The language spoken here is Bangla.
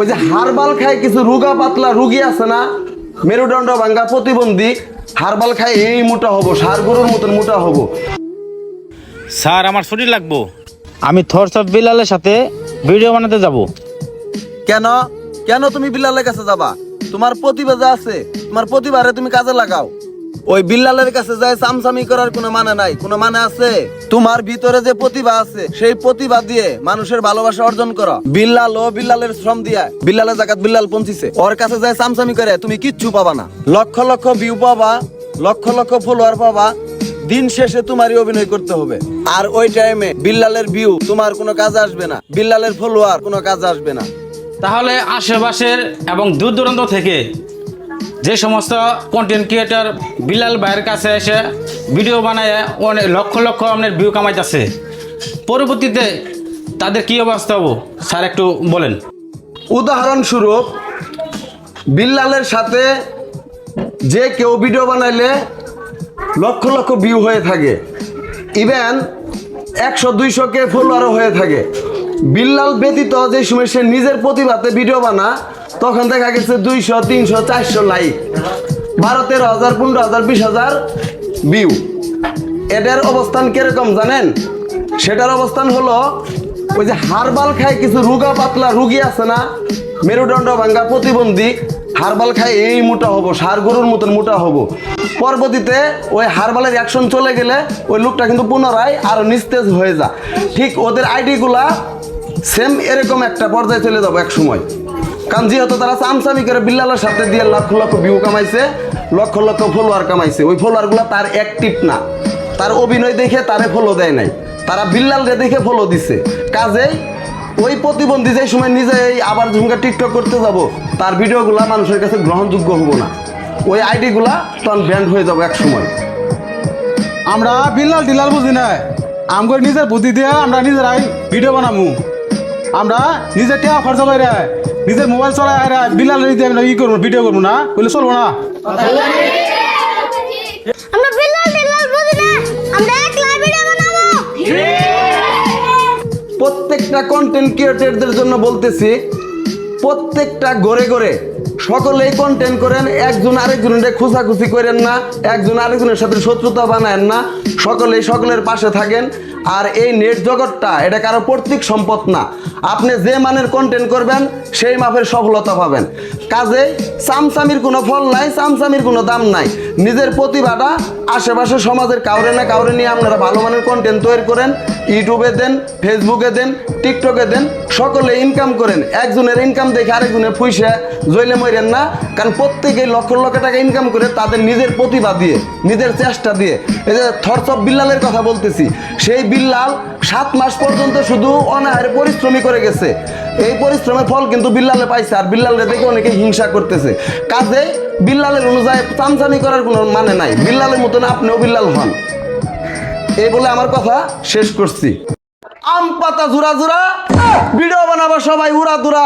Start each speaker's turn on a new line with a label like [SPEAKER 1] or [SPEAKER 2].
[SPEAKER 1] ওই যে হারবাল খায় কিছু রুগা পাতলা রুগী আছে না মেরুদণ্ড ভাঙ্গা প্রতিবন্ধী হারবাল খায় এই মোটা হব সার গরুর মতন মোটা হব।
[SPEAKER 2] স্যার আমার ছুটি লাগবো।
[SPEAKER 3] আমি থরস অফ বিলালের সাথে ভিডিও বানাতে যাব।
[SPEAKER 1] কেন? কেন তুমি বিল্লালের কাছে যাবা? তোমার প্রতিভা যা আছে তোমার প্রতিভারে তুমি কাজে লাগাও। ওই বিল্লালের কাছে যায় সামসামি করার কোনো মানে নাই। কোনো মানে আছে? তোমার ভিতরে যে প্রতিভা আছে, সেই প্রতিভা দিয়ে মানুষের ভালোবাসা অর্জন করো। বিল্লাল ও বিল্লালের শ্রম দিয়া বিল্লালের জায়গা বিল্লাল পৌঁছিছে। ওর কাছে যায় সামসামি করে, তুমি কিচ্ছু পাবা না। লক্ষ লক্ষ ভিউ পাবা, লক্ষ লক্ষ ফলোয়ার পাবা। দিন শেষে তোমারই অভিনয় করতে হবে। আর ওই টাইমে বিল্লালের ভিউ তোমার কোনো কাজে আসবে না। বিল্লালের ফলোয়ার কোনো কাজে আসবে না।
[SPEAKER 2] তাহলে আশেপাশের এবং দূর দূরান্ত থেকে যে সমস্ত কন্টেন্ট ক্রিয়েটার বিলাল ভাইয়ের কাছে এসে ভিডিও বানায় অনেক লক্ষ লক্ষ আপনার ভিউ কামাইতেছে। পরবর্তীতে তাদের কি অবস্থা হব? স্যার, একটু বলেন।
[SPEAKER 1] উদাহরণস্বরূপ বিল্লালের সাথে যে কেউ ভিডিও বানাইলে লক্ষ লক্ষ ভিউ হয়ে থাকে। ইভেন একশো, দুইশো কে ফলোয়ারও হয়ে থাকে। বিল্লাল ব্যতীত যে সময় সে নিজের প্রতিভাতে ভিডিও বানা তখন দেখা গেছে দুইশো, তিনশো, চারশো লাইক। বারো, তেরো হাজার, পনেরো হাজার, বিশ হাজার ভিউ এটার অবস্থান কীরকম জানেন? সেটার অবস্থান হলো, ওই যে হারবাল খায় কিছু রুগা পাতলা রুগী আছে না, মেরুদণ্ড ভাঙ্গা প্রতিবন্ধী, হারবাল খায় এই মোটা হব, সার গরুর মতন মোটা হব। পরবর্তীতে ওই হারবালের অ্যাকশন চলে গেলে ওই লোকটা কিন্তু পুনরায় আরও নিস্তেজ হয়ে যা। ঠিক ওদের আইডিগুলা সেম এরকম একটা পর্যায়ে চলে যাব এক সময়। কারণ যেহেতু তারা চামচামি করে বিল্লালের সাথে দিয়ে লক্ষ লক্ষ ভিউ কামাইছে, লক্ষ লক্ষ ফলোয়ার কামাইছে। ওই ফলোয়ারগুলো তার অ্যাক্টিভ না। তার অভিনয় দেখে তারে ফলো দেয় নাই। তারা বিল্লালরে দেখে ফলো দিছে। কাজেই ওই প্রতিবন্ধী যে সময় নিজে আবার ঝুমকা টিকটক করতে যাব, তার ভিডিওগুলা মানুষের কাছে গ্রহণযোগ্য হব না। ওই আইডিগুলা তখন ব্যান্ড হয়ে যাব এক সময়।
[SPEAKER 4] আমরা বিল্লাল টিল্লাল বুঝি না আমগর নিজের বুদ্ধি দিয়ে আমরা নিজেরাই ভিডিও বানামু। আমরা নিজের টেয়া খরচা করে নিজের মোবাইল চলাই রে দিয়ে আমরা ই করব ভিডিও করব না বলে চলবো না।
[SPEAKER 5] আমরা বিলাল বিলাল বুঝি না আমরা ভিডিও বানাবো।
[SPEAKER 1] প্রত্যেকটা কন্টেন্ট ক্রিয়েটরদের জন্য বলতেছি প্রত্যেকটা ঘরে ঘরে সকলেই কন্টেন্ট করেন, একজন আরেকজনের খুচাখুচি করেন না, একজন আরেকজনের সাথে শত্রুতা বানায়েন না, সকলেই সকলের পাশে থাকেন। আর এই নেট জগৎটা, এটা কারও পৈতৃক সম্পদ না। আপনি যে মানের কন্টেন্ট করবেন, সেই মাপের সফলতা পাবেন। কাজে সামসামির কোনো ফল নাই, সামসামির কোনো দাম নাই। নিজের প্রতিভাটা আশেপাশে সমাজের কাউরে না কাউরে নিয়ে আপনারা ভালো মানের কন্টেন্ট তৈরি করেন ইউটিউবে দেন ফেসবুকে দেন টিকটকে দেন, সকলে ইনকাম করেন। একজনের ইনকাম দেখে আরেকজনের ফুইসে জইলে মরেন না। কারণ প্রত্যেকে লক্ষ লক্ষ টাকা ইনকাম করে তাদের নিজের প্রতিভা দিয়ে, নিজের চেষ্টা দিয়ে। এই যে থরসব বিল্লালের কথা বলতেছি, সেই বিল্লাল সাত মাস পর্যন্ত শুধু অনাহারে পরিশ্রমী করে গেছে। এই পরিশ্রমের ফল কিন্তু বিল্লালে পাইছে, আর বিল্লালে দেখে অনেকে হিংসা করতেছে। কাজে বিল্লালের অনুযায়ী চামচামি করার কোনো মানে নাই। বিল্লালের মতন আপনিও বিল্লাল হন। এই বলে আমার কথা শেষ করছি। আম পাতা জুরা জুরা ভিডিও বানাবো সবাই উড়া দুরা।